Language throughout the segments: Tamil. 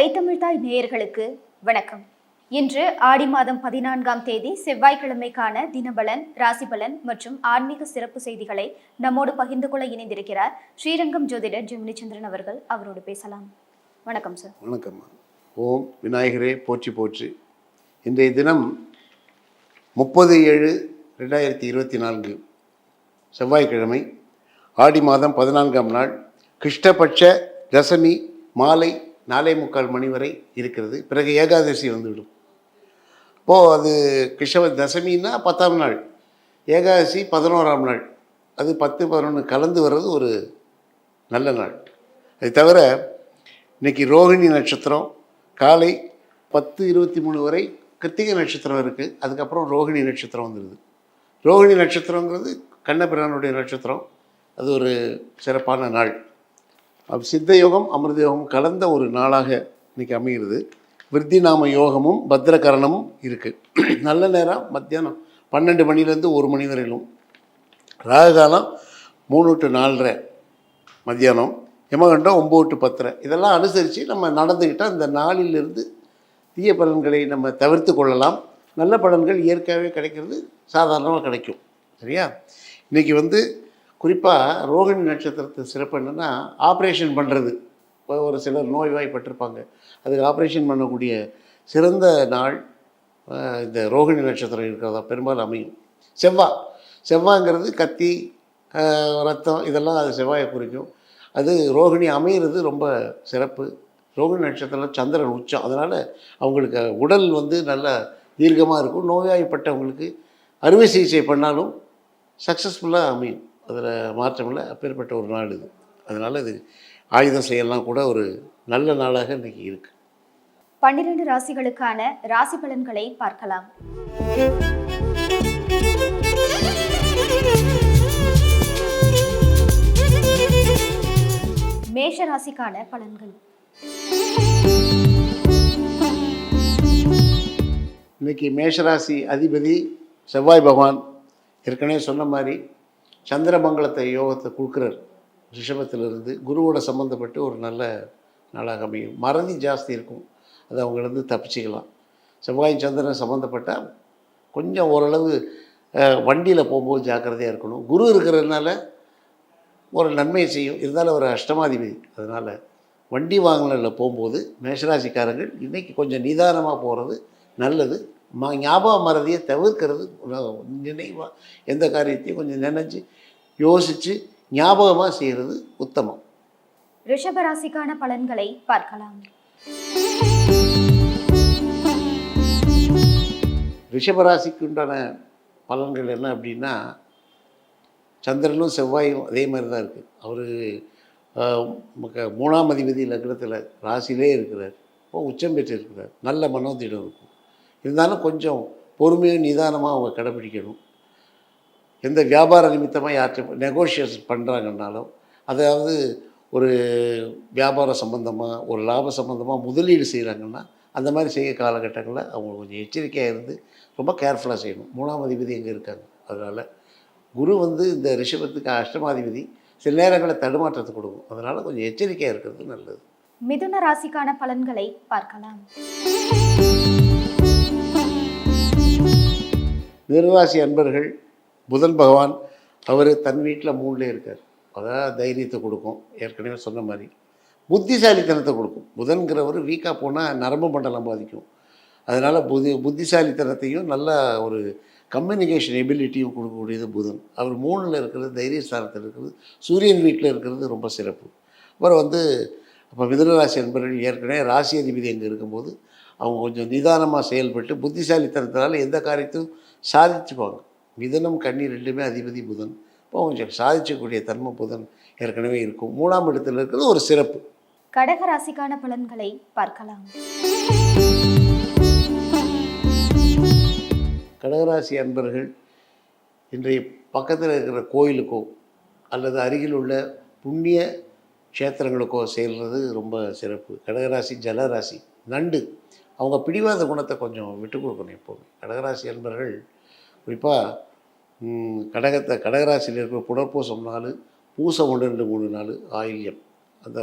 ஐத்தமிழ்தாய் நேயர்களுக்கு வணக்கம். இன்று ஆடி மாதம் பதினான்காம் தேதி செவ்வாய்க்கிழமைக்கான தினபலன் ராசிபலன் மற்றும் ஆன்மீக சிறப்பு செய்திகளை நம்மோடு பகிர்ந்து கொள்ள இணைந்திருக்கிறார் ஸ்ரீரங்கம் ஜோதிடர் ஜெமினி சந்திரன் அவர்கள். அவரோடு பேசலாம். வணக்கம் சார் வணக்கம். ஓம் விநாயகரே போற்றி போற்றி. இன்றைய தினம் முப்பது ஏழு ரெண்டாயிரத்தி இருபத்தி நான்கு செவ்வாய்க்கிழமை ஆடி மாதம் பதினான்காம் நாள். கிருஷ்ணபட்ச தசமி மாலை நாலே முக்கால் மணி வரை இருக்கிறது. பிறகு ஏகாதசி வந்துவிடும். இப்போது அது கிருஷ்ண தசமின்னா பத்தாம் நாள். ஏகாதசி பதினோராம் நாள். அது பத்து பதினொன்று கலந்து வர்றது ஒரு நல்ல நாள். அது தவிர இன்னைக்கு ரோகிணி நட்சத்திரம் காலை பத்து இருபத்தி மூணு வரை கிருத்திகை நட்சத்திரம் இருக்குது அதுக்கப்புறம் ரோகிணி நட்சத்திரம் வந்துடுது ரோகிணி நட்சத்திரங்கிறது கண்ணபிரானுடைய நட்சத்திரம். அது ஒரு சிறப்பான நாள். அப்போ சித்த யோகம் அமிர்த யோகம் கலந்த ஒரு நாளாக இன்னைக்கு அமைகிறது. விருத்தி நாம யோகமும் பத்ரகரணமும் இருக்குது நல்ல நேரம் மத்தியானம் பன்னெண்டு மணிலேருந்து ஒரு மணி வரையிலும். ராகுகாலம் மூணு டு நாலரை மத்தியானம் யமகண்டம் ஒம்பது டு பத்தரை. இதெல்லாம் அனுசரித்து நம்ம நடந்துக்கிட்டால் இந்த நாளிலிருந்து தீய பலன்களை நம்ம தவிர்த்து கொள்ளலாம். நல்ல பலன்கள் இயற்கையாகவே கிடைக்கிறது சாதாரணமாக கிடைக்கும். சரியா? இன்றைக்கி வந்து குறிப்பாக ரோகிணி நட்சத்திரத்து சிறப்பு என்னென்னா ஆப்ரேஷன் பண்ணுறது இப்போ ஒரு சிலர் நோய்வாய்ப்பட்டிருப்பாங்க. அதுக்கு ஆப்ரேஷன் பண்ணக்கூடிய சிறந்த நாள் இந்த ரோகிணி நட்சத்திரம் இருக்கிறதா பெரும்பாலும் அமையும். செவ்வாய் செவ்வாய்ங்கிறது கத்தி ரத்தம் இதெல்லாம் அது செவ்வாயை குறிக்கும். அது ரோகிணி அமையிறது ரொம்ப சிறப்பு. ரோகிணி நட்சத்திரம் சந்திரன் உச்சம். அதனால் அவங்களுக்கு உடல் வந்து நல்ல தீர்க்கமாக இருக்கும். நோய்வாய்ப்பட்டவங்களுக்கு அறுவை சிகிச்சை பண்ணாலும் சக்ஸஸ்ஃபுல்லாக அமையும். அதில் மாற்றம் இல்லை அப்பேற்பட்ட ஒரு நாள் இது. அதனால் இது ஆயுதம் செய்யலாம் கூட ஒரு நல்ல நாளாக இன்றைக்கி இருக்குது பன்னிரண்டு ராசிகளுக்கான ராசி பலன்களை பார்க்கலாம். மேஷ ராசிக்கான பலன்கள். இன்றைக்கி மேஷராசி அதிபதி செவ்வாய் பகவான் ஏற்கனவே சொன்ன மாதிரி சந்திரமங்கலத்தை யோகத்தை கொடுக்குறார். ரிஷபத்திலிருந்து குருவோட சம்மந்தப்பட்டு ஒரு நல்ல நாளாக அமையும். மறதி ஜாஸ்தி இருக்கும். அது அவங்களிருந்து தப்பிச்சிக்கலாம். செவ்வாய் சந்திரன் சம்மந்தப்பட்டால் கொஞ்சம் ஓரளவு வண்டியில் போகும்போது ஜாக்கிரதையாக இருக்கணும். குரு இருக்கிறதுனால ஒரு நன்மையை செய்யும். இருந்தாலும் ஒரு அஷ்டமாதிபதி. அதனால் வண்டி வாகனங்களில் போகும்போது மேஷராசிக்காரர்கள் இன்றைக்கி கொஞ்சம் நிதானமாக போகிறது நல்லது. ம ஞாபக மறதியை தவிர்க்கிறது. நினைவாக எந்த காரியத்தையும் கொஞ்சம் நினைச்சு யோசித்து ஞாபகமாக செய்கிறது உத்தமம். ரிஷப ராசிக்கான பலன்களை பார்க்கலாம். ரிஷபராசிக்கு உண்டான பலன்கள் என்ன அப்படின்னா சந்திரனும் செவ்வாயும் அதே மாதிரி தான் இருக்குது அவர் மூணாம் அதிபதி லக்னத்தில் ராசியிலே இருக்கிறார். இப்போ உச்சம் பெற்று இருக்கிறார் நல்ல மனோதிடம் இருக்கும். இருந்தாலும் கொஞ்சம் பொறுமையும் நிதானமாக அவங்க கடைப்பிடிக்கணும். எந்த வியாபார நிமித்தமாக யார்கிட்ட நெகோஷியேஷன் பண்ணுறாங்கன்னாலும் அதாவது ஒரு வியாபார சம்மந்தமாக ஒரு லாப சம்மந்தமாக முதலீடு செய்கிறாங்கன்னா அந்த மாதிரி செய்ய காலகட்டங்களில் அவங்க கொஞ்சம் எச்சரிக்கையாக இருந்து ரொம்ப கேர்ஃபுல்லாக செய்யணும். மூணாம் அதிபதி எங்கே இருக்காங்க? அதனால் குரு வந்து இந்த ரிஷபத்துக்கு அஷ்டமாதிபதி சில நேரங்களில் தடுமாற்றத்தை கொடுக்கும். அதனால் கொஞ்சம் எச்சரிக்கையாக இருக்கிறது நல்லது. மிதுன ராசிக்கான பலன்களை பார்க்கலாம். மீனராசி அன்பர்கள் புதன் பகவான் அவர் தன் வீட்டில் மூணுலே இருக்கார். அதான் தைரியத்தை கொடுக்கும். ஏற்கனவே சொன்ன மாதிரி. புத்திசாலித்தனத்தை கொடுக்கும். புதன்கிறவர் வீக்காக போனால் நரம்பு மண்டலம் பாதிக்கும். அதனால் புதி புத்திசாலித்தனத்தையும் நல்ல ஒரு கம்யூனிகேஷன் எபிலிட்டியும் கொடுக்கக்கூடியது புதன். அவர் மூணில் இருக்கிறது தைரியஸ்தானத்தில் இருக்கிறது சூரியன் வீட்டில் இருக்கிறது ரொம்ப சிறப்பு. அப்புறம் வந்து அப்போ மிதனராசி என்பவர்கள் ஏற்கனவே ராசி அதிபதி அங்கே இருக்கும்போது அவங்க கொஞ்சம் நிதானமாக செயல்பட்டு புத்திசாலித்தனத்தினால எந்த காரியத்தையும் சாதிச்சுப்பாங்க. மிதனம் கன்னி ரெண்டுமே அதிபதி புதன். இப்போ கொஞ்சம் சாதிச்சக்கூடிய தன்மை புதன் ஏற்கனவே இருக்கும். மூணாம் இடத்துல இருக்கிறது ஒரு சிறப்பு. கடக ராசிக்கான பலன்களை பார்க்கலாம். கடகராசி அன்பர்கள் இன்றைய பக்கத்தில் இருக்கிற கோயிலுக்கோ அல்லது அருகில் உள்ள புண்ணிய க்ஷேத்திரங்களுக்கோ செல்வது ரொம்ப சிறப்பு. கடகராசி ஜலராசி நண்டு. அவங்க பிடிவாத குணத்தை கொஞ்சம் விட்டு கொடுக்கணும் எப்போவுமே கடகராசி அன்பர்கள் குறிப்பாக கடகத்தை கடகராசியில் இருக்கிற புனர்பூசம் நாள் பூசம் ஒன்று ரெண்டு மூணு நாள் ஆயில்யம். அந்த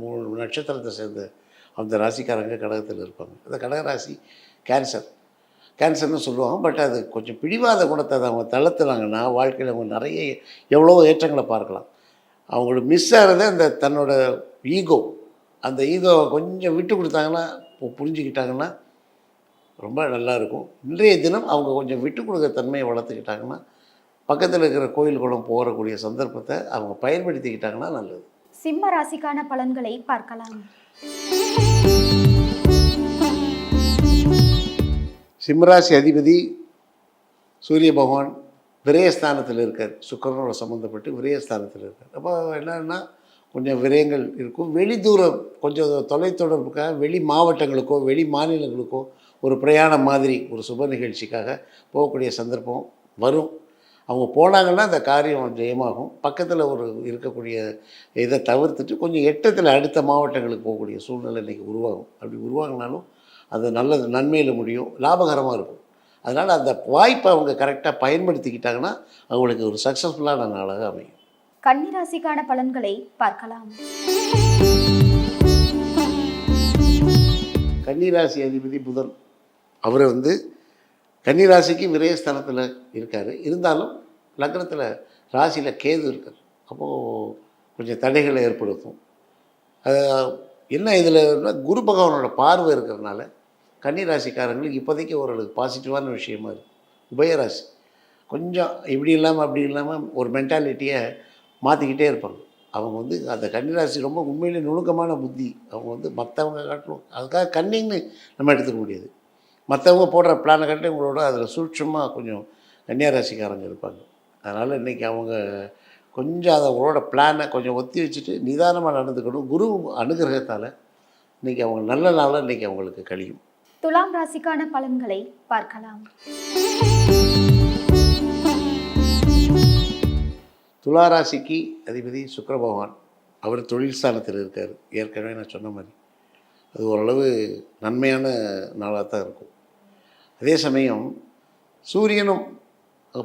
மூணு நட்சத்திரத்தை சேர்ந்த அந்த ராசிக்காரங்க கடகத்தில் இருப்பாங்க. அந்த கடகராசி கேன்சர். கேன்சர்னு சொல்லுவாங்க பட் அது கொஞ்சம் பிடிவாத குணத்தை அதை அவங்க தளர்த்துனாங்கன்னா வாழ்க்கையில் அவங்க நிறைய எவ்வளோ ஏற்றங்களை பார்க்கலாம். அவங்களோட மிஸ் ஆகிறத அந்த தன்னோட ஈகோ அந்த ஈகோவை கொஞ்சம் விட்டு கொடுத்தாங்கன்னா புரிஞ்சுக்கிட்டாங்கன்னா ரொம்ப நல்லா இருக்கும் இன்றைய தினம் அவங்க கொஞ்சம் விட்டு கொடுக்க தன்மையை வளர்த்துக்கிட்டாங்கன்னா பக்கத்தில் இருக்கிற கோயில் குளம் போகக்கூடிய சந்தர்ப்பத்தை அவங்க பயன்படுத்திக்கிட்டாங்கன்னா நல்லது. சிம்ம ராசிக்கான பலன்களை பார்க்கலாம். சிம்மராசி அதிபதி சூரிய பகவான் விரயஸ்தானத்தில் இருக்கார். சுக்கரனோட சம்மந்தப்பட்டு விரயஸ்தானத்தில் இருக்கார். அப்போ என்னன்னா கொஞ்சம் விரயங்கள் இருக்கும். வெளி தூரம் கொஞ்சம் தொலைத்தொடர்புக்காக வெளி மாவட்டங்களுக்கோ வெளி மாநிலங்களுக்கோ ஒரு பிரயாணம் மாதிரி ஒரு சுப நிகழ்ச்சிக்காக போகக்கூடிய சந்தர்ப்பம் வரும். அவங்க போனாங்கன்னா அந்த காரியம் ஜெயமாகும். பக்கத்தில் ஒரு இருக்கக்கூடிய இதை தவிர்த்துட்டு கொஞ்சம் எட்டத்தில் அடுத்த மாவட்டங்களுக்கு போகக்கூடிய சூழ்நிலை இன்றைக்கி உருவாகும். அப்படி உருவாகினாலும் அது நல்லது நன்மையில் முடியும் லாபகரமாக இருக்கும். அதனால் அந்த வாய்ப்பை அவங்க கரெக்டாக பயன்படுத்திக்கிட்டாங்கன்னா அவங்களுக்கு ஒரு சக்ஸஸ்ஃபுல்லான நாளாக அமையும். கன்னி ராசிக்கான பலன்களை பார்க்கலாம். கன்னிராசி அதிபதி புதன். அவர் வந்து கன்னிராசிக்கு விரயஸ்தானத்தில் இருக்கார். இருந்தாலும் லக்னத்தில் ராசியில் கேது இருக்கார். அப்போது கொஞ்சம் தடைகளை ஏற்படுத்தும். அது என்ன இதில் குரு பகவானோட பார்வை இருக்கிறதுனால கன்னிராசிக்காரங்களுக்கு இப்போதைக்கு ஓரளவுக்கு பாசிட்டிவான விஷயமா இருக்குது உபயராசி. கொஞ்சம் இப்படி இல்லாமல் அப்படி இல்லாமல் ஒரு மென்டாலிட்டியை மாற்றிக்கிட்டே இருப்பாங்க. அவங்க வந்து அந்த கன்னிராசி ரொம்ப உண்மையிலே நுணுக்கமான புத்தி. அவங்க வந்து மற்றவங்க காட்டணும் அதுக்காக கன்னிங்னு நம்ம எடுத்துக்க முடியாது. மற்றவங்க போடுற பிளானை கட்டி உங்களோட அதில் சூட்சமாக கொஞ்சம் கன்னியாராசிக்காரங்க இருப்பாங்க. அதனால் இன்றைக்கி அவங்க கொஞ்சம் அதை அவங்களோட பிளானை கொஞ்சம் ஒத்தி வச்சுட்டு நிதானமாக நடந்துக்கணும். குரு அனுகிரகத்தால் இன்றைக்கி அவங்க நல்ல நாளாக இன்றைக்கி அவங்களுக்கு கழியும். துலாம் ராசிக்கான பலன்களை பார்க்கலாம். துளாராசிக்கு அதிபதி சுக்கிர பகவான் அவர் தொழில் ஸ்தானத்தில் இருக்கார். ஏற்கனவே நான் சொன்ன மாதிரி. அது ஓரளவு நன்மையான நாளாக தான் இருக்கும். அதே சமயம் சூரியனும்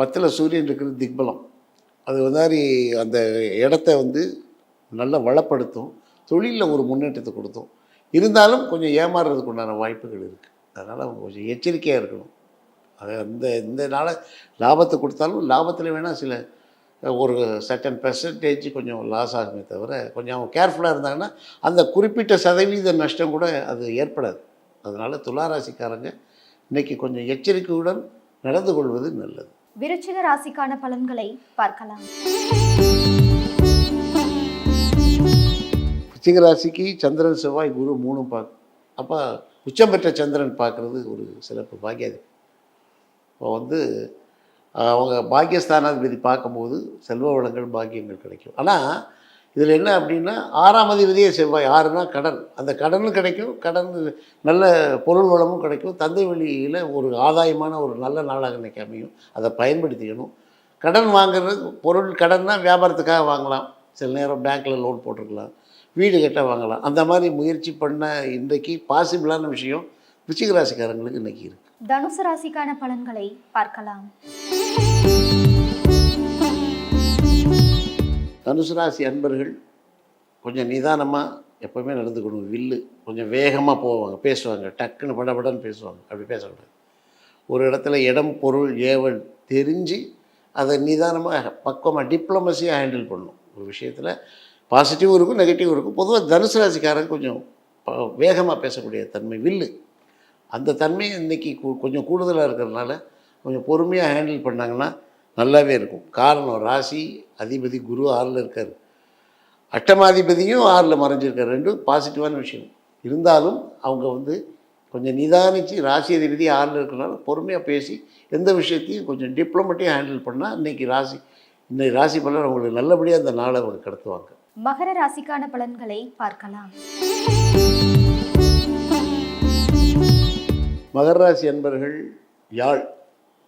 பத்தில் சூரியன் இருக்கிறது திக்பலம். அது மாதிரி அந்த இடத்த வந்து நல்லா வளப்படுத்தும் தொழிலில் ஒரு முன்னேற்றத்தை கொடுத்தும். இருந்தாலும் கொஞ்சம் ஏமாறுறதுக்கு உண்டான வாய்ப்புகள் இருக்குது அதனால் அவங்க கொஞ்சம் எச்சரிக்கையாக இருக்கணும். அது அந்த இந்த நாளை லாபத்தை கொடுத்தாலும் லாபத்தில் வேணால் சில ஒரு சர்டன் பெர்சன்டேஜ் கொஞ்சம் லாஸ் ஆகுமே தவிர கொஞ்சம் அவங்க கேர்ஃபுல்லாக இருந்தாங்கன்னா அந்த குறிப்பிட்ட சதவீத நஷ்டம் கூட அது ஏற்படாது. அதனால் துளாராசிக்காரங்க இன்றைக்கி கொஞ்சம் எச்சரிக்கையுடன் நடந்து கொள்வது நல்லது. விருச்சிக ராசிக்கான பலன்களை பார்க்கலாம். விருச்சிக ராசிக்கு சந்திரன் செவ்வாய் குரு மூணும் பார்க்க அப்போ உச்சம் பெற்ற சந்திரன் பார்க்குறது ஒரு சிறப்பு பாக்கியாது இப்போ வந்து அவங்க பாக்கியஸ்தானாதிபதி பார்க்கும்போது செல்வ வளங்கள் பாக்கியங்கள் கிடைக்கும். ஆனால் இதில் என்ன அப்படின்னா ஆறாம் அதிபதியே செவ்வாய் ஆறுனா கடன். அந்த கடனும் கிடைக்கும் கடன் நல்ல பொருள் வளமும் கிடைக்கும். தந்தை வழியில் ஒரு ஆதாயமான ஒரு நல்ல நாளாக இன்றைக்கி அமையும். அதை பயன்படுத்திக்கணும். கடன் வாங்குறது பொருள் கடன்னா வியாபாரத்துக்காக வாங்கலாம். சில நேரம் பேங்க்கில் லோன் போட்டிருக்கலாம். வீடு கட்ட வாங்கலாம். அந்த மாதிரி முயற்சி பண்ண இன்றைக்கு பாசிபிளான விஷயம் ரிச்சிகராசிக்காரங்களுக்கு இன்றைக்கி இருக்குது தனுசு ராசிக்கான பலன்களை பார்க்கலாம். தனுசு ராசி அன்பர்கள் கொஞ்சம் நிதானமாக எப்போவுமே நடந்துக்கணும் வில்லு கொஞ்சம் வேகமாக போவாங்க பேசுவாங்க. டக்குன்னு படபடன்னு பேசுவாங்க. அப்படி பேசக்கூடாது. ஒரு இடத்துல இடம் பொருள் ஏவல் தெரிஞ்சு அதை நிதானமாக பக்குவமாக டிப்ளமசியாக ஹேண்டில் பண்ணணும். ஒரு விஷயத்தில் பாசிட்டிவும் இருக்கும் நெகட்டிவும் இருக்கும். பொதுவாக தனுசு ராசிக்காரங்க கொஞ்சம் வேகமாக பேசக்கூடிய தன்மை. வில்லு அந்த தன்மை இன்றைக்கி கொஞ்சம் கூடுதலாக இருக்கிறதுனால கொஞ்சம் பொறுமையாக ஹேண்டில் பண்ணாங்கன்னா நல்லாவே இருக்கும். காரணம் ராசி அதிபதி குரு ஆறில் இருக்கார். அட்டமாதிபதியும் ஆறில் மறைஞ்சிருக்கார். ரெண்டும் பாசிட்டிவான விஷயம். இருந்தாலும் அவங்க வந்து கொஞ்சம் நிதானித்து ராசி அதிபதி ஆறில் இருக்கிறனால பொறுமையாக பேசி எந்த விஷயத்தையும் கொஞ்சம் டிப்ளமெட்டியாக ஹேண்டில் பண்ணால் இன்றைக்கி ராசி இன்னைக்கு ராசி பலன் அவங்களுக்கு நல்லபடியாக அந்த நாளை அவங்க கடத்துவாங்க. மகர ராசிக்கான பலன்களை பார்க்கலாம். மகர ராசி யாழ்.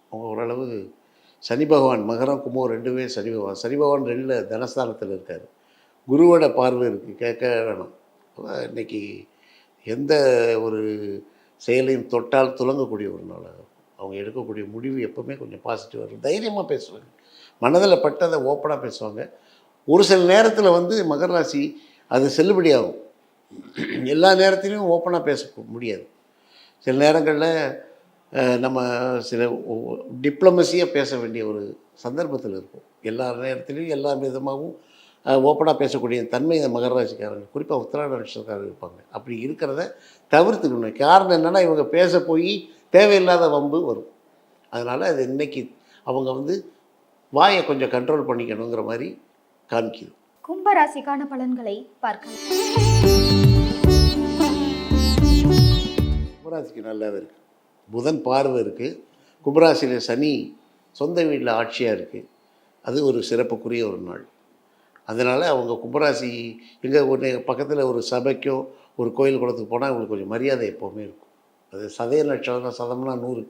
அவங்க ஓரளவு சனி பகவான் மகரம் கும்பம் ரெண்டுமே சனி பகவான். சனி பகவான் ரெண்டில் தனஸ்தானத்தில் இருக்கார். குருவோட பார்வை இருக்குது கேட்க வேணும். இன்றைக்கி இன்னைக்கு எந்த ஒரு செயலையும் தொட்டால் துலங்கக்கூடிய ஒரு நாளாக இருக்கும் அவங்க எடுக்கக்கூடிய முடிவு எப்போவுமே கொஞ்சம் பாசிட்டிவாக இருக்கும். தைரியமாக பேசுவாங்க. மனதில் பட்டதை ஓப்பனாக பேசுவாங்க. ஒரு சில நேரத்தில் வந்து மகர ராசி அது செல்லுபடியாகும். எல்லா நேரத்திலையும் ஓப்பனாக பேச முடியாது. சில நேரங்களில் நம்ம சில டிப்ளமசியாக பேச வேண்டிய ஒரு சந்தர்ப்பத்தில் இருக்கும் எல்லா நேரத்துலையும் எல்லா விதமாகவும் ஓப்பனாக பேசக்கூடிய தன்மை இந்த மகர குறிப்பாக உத்திராட நட்சத்திரக்காரர் இருப்பாங்க. அப்படி இருக்கிறத தவிர்த்துக்கணும். காரணம் என்னென்னா இவங்க பேச போய் தேவையில்லாத வம்பு வரும். அதனால் அது இன்னைக்கு அவங்க வந்து வாயை கொஞ்சம் கண்ட்ரோல் பண்ணிக்கணுங்கிற மாதிரி காமிக்குது. கும்பராசிக்கான பலன்களை பார்க்கலாம். கும்பராசிக்கு நல்லாவே இருக்குது புதன் பார்வை இருக்குது கும்பராசியில் சனி சொந்த வீட்டில் ஆட்சியாக இருக்குது அது ஒரு சிறப்புக்குரிய ஒரு நாள். அதனால் அவங்க கும்பராசி எங்கே ஒரு பக்கத்தில் ஒரு சபைக்கோ ஒரு கோயில் குளத்துக்கு போனால் அவங்களுக்கு கொஞ்சம் மரியாதை எப்போவுமே இருக்கும். அது சதய நட்சத்திரம் சதம்னா நூறு.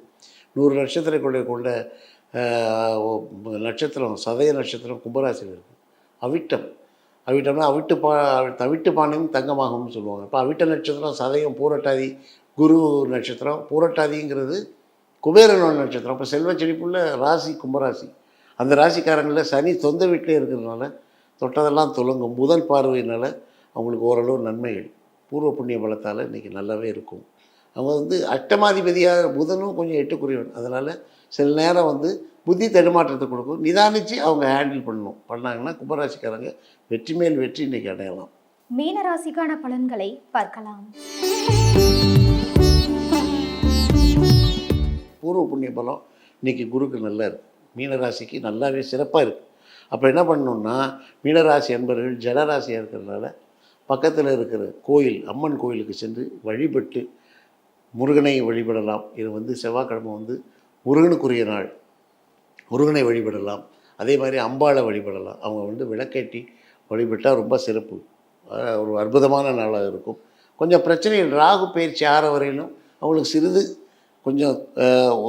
நூறு நட்சத்திரம் கொண்ட கொண்ட நட்சத்திரம் சதய நட்சத்திரம் கும்பராசியில் இருக்குது அவிட்டம். அவிட்டம்னா அவிட்டு பா தவிட்டு பானையும் தங்கமாகும்னு சொல்லுவாங்க. இப்போ அவிட்ட நட்சத்திரம் சதயம் பூரட்டாதி குரு நட்சத்திரம் பூரட்டாதிங்கிறது குபேரனோட நட்சத்திரம். இப்போ செல்வ செழிப்புள்ள ராசி கும்பராசி. அந்த ராசிக்காரங்களில் சனி சொந்த வீட்டிலே இருக்கிறதுனால தொட்டதெல்லாம் துலங்கும். முதல் பார்வையினால் அவங்களுக்கு ஓரளவு நன்மைகள். பூர்வ புண்ணிய பலத்தால் இன்றைக்கி நல்லாவே இருக்கும். அவங்க வந்து அட்டமாதிபதியாக புதனும் கொஞ்சம் எட்டுக்குரியவன். அதனால் சில நேரம் வந்து புத்தி தடுமாற்றத்தை கொடுக்கும். நிதானித்து அவங்க ஹேண்டில் பண்ணணும். பண்ணாங்கன்னா கும்பராசிக்காரங்க வெற்றி மேல் வெற்றி இன்றைக்கி அடையலாம். மீன ராசிக்கான பலன்களை பார்க்கலாம். பூர்வ புண்ணிய பலம் இன்றைக்கி குருக்கு நல்லா இருக்குது மீனராசிக்கு நல்லாவே சிறப்பாக இருக்குது அப்போ என்ன பண்ணணுன்னா மீனராசி என்பவர்கள் ஜலராசியாக இருக்கிறதுனால பக்கத்தில் இருக்கிற கோயில் அம்மன் கோயிலுக்கு சென்று வழிபட்டு முருகனை வழிபடலாம். இது வந்து செவ்வாய்க்கிழமை வந்து முருகனுக்குரிய நாள். முருகனை வழிபடலாம். அதே மாதிரி அம்பாளை வழிபடலாம். அவங்க வந்து விளக்கேட்டி வழிபட்டால் ரொம்ப சிறப்பு. ஒரு அற்புதமான நாளாக இருக்கும். கொஞ்சம் பிரச்சனைகள் ராகு பயிற்சி ஆற வரையிலும் அவங்களுக்கு சிறிது கொஞ்சம்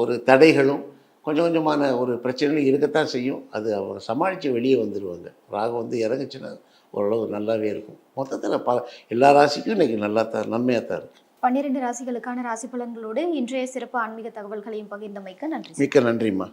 ஒரு தடைகளும் கொஞ்சம் கொஞ்சமான ஒரு பிரச்சனைகளும் இருக்கத்தான் செய்யும். அது அவங்க சமாளித்து வெளியே வந்துடுவாங்க ராகு வந்து இறங்குச்சுன்னா ஓரளவு நல்லாவே இருக்கும். மொத்தத்தில் ப எல்லா ராசிக்கும் இன்றைக்கி நல்லா தான் நன்மையாக தான் இருக்குது பன்னிரண்டு ராசிகளுக்கான ராசி பலன்களோடு இன்றைய சிறப்பு ஆன்மீக தகவல்களையும் பகிர்ந்தமைக்க நன்றி மிக்க நன்றிம்மா.